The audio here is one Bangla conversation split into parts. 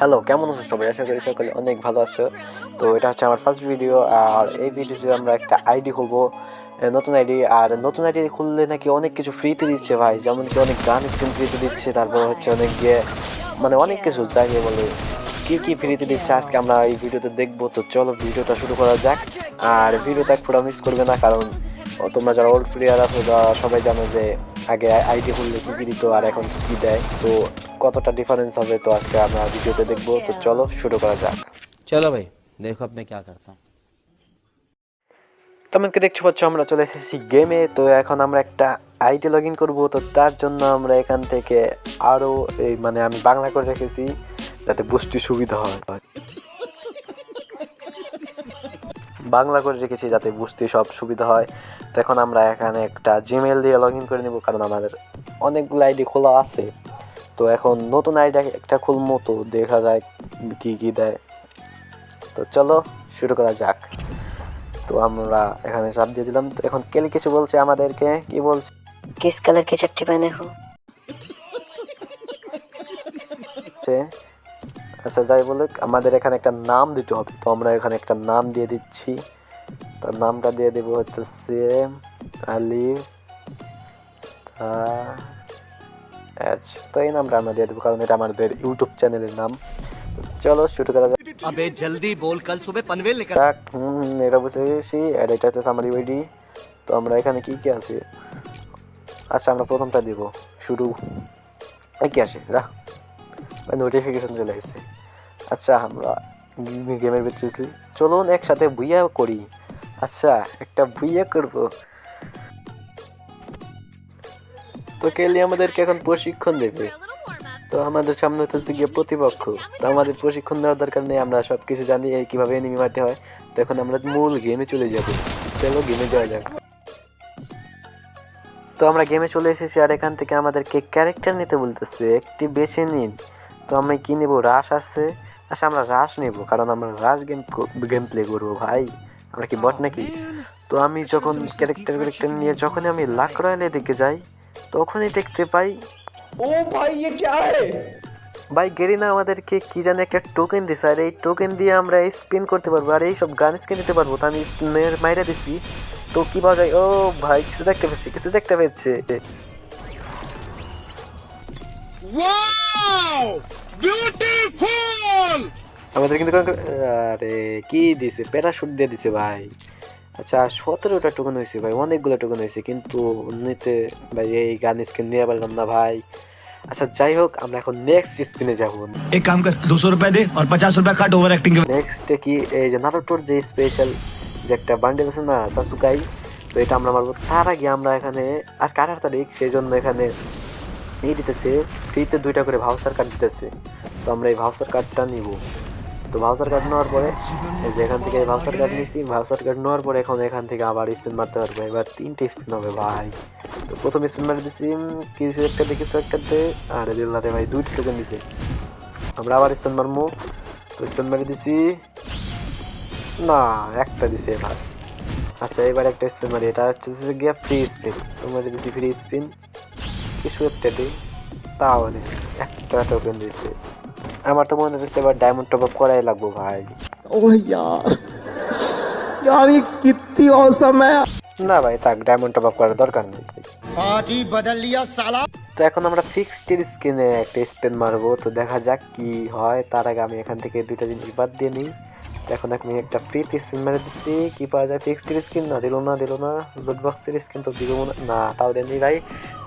হ্যালো কেমন আছো সবাই? আশা করি সকলে অনেক ভালো আছো। তো এটা হচ্ছে আমার ফার্স্ট ভিডিও আর এই ভিডিওতে আমরা একটা আইডি খুলবো নতুন আইডি আর নতুন আইডি খুললে নাকি অনেক কিছু ফ্রিতে দিচ্ছে ভাই, যেমন কি অনেক গান স্ক্রিন ফ্রিতে দিচ্ছে, তারপর হচ্ছে অনেক গিয়ে মানে অনেক কিছু, যাকে বলে, কি কি ফ্রিতে দিচ্ছে আজকে আমরা এই ভিডিওতে দেখব। তো চলো ভিডিওটা শুরু করা যাক। আর ভিডিওটা পুরো মিস করবে না, কারণ তোমরা যারা ওল্ড প্লেয়ার আছো সবাই জানো যে আগে আইডি হোল্ডে কি কী দিত আর এখন কি দেয়। তো কতটা ডিফারেন্স হবে তো আজকে আমরা ভিডিওতে দেখব। তো চলো শুরু করা যাক। চলো ভাই দেখো আপনি কি করতাম। তোমাকে দেখছ পাচ্ছ আমরা চলে এসেছি গেমে তো এখন আমরা একটা আইডি লগ ইন করব। তো তার জন্য আমরা এখান থেকে আরও এই মানে আমি বাংলা করে রেখেছি যাতে বুঝতে সুবিধা হয়। বাংলা করে রেখেছি যাতে বুঝতে সব সুবিধা হয়। তো এখন আমরা এখানে একটা জিমেল দিয়ে লগ ইন করে নিব কারণ আমাদের অনেকগুলো আইডি খোলা আছে। তো এখন নতুন আইডি একটা খুলবো তো দেখা যায় কী কী দেয়। তো চলো শুরু করা যাক। তো আমরা এখানে চাপ দিয়ে দিলাম। তো এখন কেলি কিছু বলছে আমাদেরকে কি বলছে? কিস কালার কি চারটি পায় দেখো। আচ্ছা যাই বলুক আমাদের এখানে একটা নাম দিতে হবে। তো আমরা এখানে একটা নাম দিয়ে দিচ্ছি। তার নামটা দিয়ে দেবো হচ্ছে সেম আলিফ আচ্ছা তো এই নামটা আমরা দিয়ে দেবো কারণ এটা আমাদের ইউটিউব চ্যানেলের নাম। চলো শুরু করা যাক। আবে জলদি বল কাল সুবে পানভেল নিকাল থাক এটা বুঝে গেছি এটা এটা হচ্ছে আমার ইউআইডি তো আমরা এখানে কি কি আছে? আচ্ছা আমরা প্রথমটা দেব শুরু। কি আসে যা নোটিফিকেশন চলে এসেছে। আচ্ছা আমরা গেমের ভিতরে চলুন একসাথে বুইয়া করি। আচ্ছা একটা বুইয়া করব। তো কেলি আমাদেরকে এখন প্রশিক্ষণ দেবে। তো আমাদের সামনে হচ্ছে গিয়ে প্রতিপক্ষ। তো আমাদের প্রশিক্ষণ দেওয়ার দরকার নেই, আমরা সব কিছু জানি এই কীভাবে এনিমি মারতে হয়। তো এখন আমরা মূল গেমে চলে যাব। চলো গেমে যাওয়া যাক। তো আমরা গেমে চলে এসেছি আর এখান থেকে আমাদেরকে ক্যারেক্টার নিতে বলতেছে। একটি বেছে নিন। তো আমরা কি নেব? রাশ আছে। আচ্ছা আমরা রাশ নেব, কারণ আমরা রাশ গেম গেম প্লে করব ভাই। আমরা কি বট নাকি? তো আমি যখন ক্যারেক্টার ক্যারেক্টার নিয়ে যখনই আমি লাক রয়্যালের দিকে যাই তখনই দেখতে পাই ও ভাই গেরিনা আমাদেরকে কি জানি একটা টোকেন দিছে। আর এই টোকেন দিয়ে আমরা স্পিন করতে পারব আর এই সব গান স্কিন দিতে পারব। তো আমি মাইরা দিছি। তো কি পাওয়া যায়? ও ভাই কিছু দেখতে পেয়েছি কিছু দেখতে পেয়েছে আমাদের কিন্তু আরে কি দিছে? প্যারাশুট দিয়ে দিছে ভাই। আচ্ছা সতেরোটা টোকন হয়েছে ভাই অনেকগুলো টোকন হয়েছে কিন্তু নিতে ভাই এই গান স্কিন নিয়ে পারলাম না ভাই। আচ্ছা যাই হোক আমরা এখন নেক্সট স্পিনে যাব। এক কাম কর 200 রুপিয়া দে আর 50 রুপিয়া কাট ওভার অ্যাক্টিং নেক্সট কি এই যে নারুটোর যে স্পেশাল যে একটা বান্ডেল আছে না সাসুকাই তো এটা আমরা মারবো। তার আগে আমরা এখানে আজকে আঠারো তারিখ সেই জন্য এখানে এই দিতেছে ফ্রিতে দুইটা করে ভাউচার কার্ড দিতেছে। তো আমরা এই ভাউচার কার্ডটা নিব। তো ভাউচার কার্ড নেওয়ার পরে এই যে এখান থেকে ভাউচার কার্ড নিয়েছি ভাউচার কার্ড নেওয়ার পরে এখন এখান থেকে আবার স্পিন মারতে পারব। এবার তিনটে স্পিন হবে ভাই। তো প্রথম স্পিন মারে দিছি কিছু একটা দিয়ে, কিছু একটা দে আর দিল্লাতে ভাই দুইটা টোকেন দিছে। আমরা আবার স্পিন মারবো। তো স্পিন মারি দিছি, না, একটা দিছে এবার। আচ্ছা এবার একটা স্পিন মারি। এটা হচ্ছে গিয়ে ফ্রি স্পিন তো মারি দিছি ফ্রি স্পিন কিছু একটা দিই তাহলে একটা টোকেন দিছে। আমার তো মনে হচ্ছে এবার ডায়মন্ড টপ আপ করাই লাগবো ভাই ओह यार यार ये कितनी औसम है না ভাই থাক ডায়মন্ড টপ আপ করার দরকার নেই पार्टी बदल लिया साला তো এখন আমরা ফিক্সড স্ক্রিনে একটা স্পেন মারবো তো দেখা যাক কি হয় তার আগে আমি এখান থেকে দুইটা জিনিস বাদ দিয়ে নিই তো এখন আমি একটা ফ্রিতে স্পিন মেরে দিচ্ছি কি পাওয়া যায় ফিক্সড স্ক্রিন না দিল না দিল না লুট বক্সের স্ক্রিন তো দিব না না তাও দেয়নি ভাই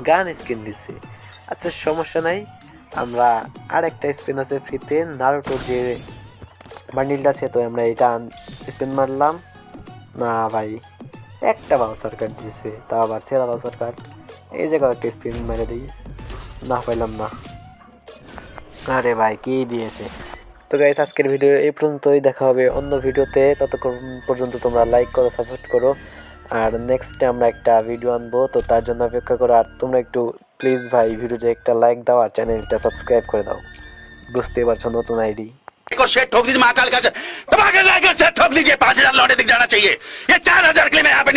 গান স্ক্রিন দিচ্ছে আচ্ছা সমস্যা নাই আমরা আর একটা স্পিন আছে ফ্রিতে নারুটোর যে বান্ডিলটা আছে, তো আমরা এটা স্পিন মারলাম। না ভাই, একটা বাউসার কার্ড দিয়েছে তা আবার সেরা বাউসার কার্ড এই জায়গায় একটা স্পিন মেরে দিই। না, পাইলাম না। আরে ভাই, কি দিয়েছে? তো গাইস আজকের ভিডিও এই পর্যন্তই। দেখা হবে অন্য ভিডিওতে ততক্ষণ পর্যন্ত তোমরা লাইক করো সাপোর্ট করো। আর নেক্সটে আমরা একটা ভিডিও আনব, তো তার জন্য অপেক্ষা করো। আর তোমরা একটু প্লিজ ভাই ভিডিওতে একটা লাইক দাও আর চ্যানেলটা সাবস্ক্রাইব করে দাও বুঝতে পারছো নতুন আইডি को शेट ठोक दीजिए महाकाल का से दबा के लाकर सेट ठोक दीजिए पांच हजार लौटे दिख जाना चाहिए ये चार हजार के लिए मैं यहाँ पे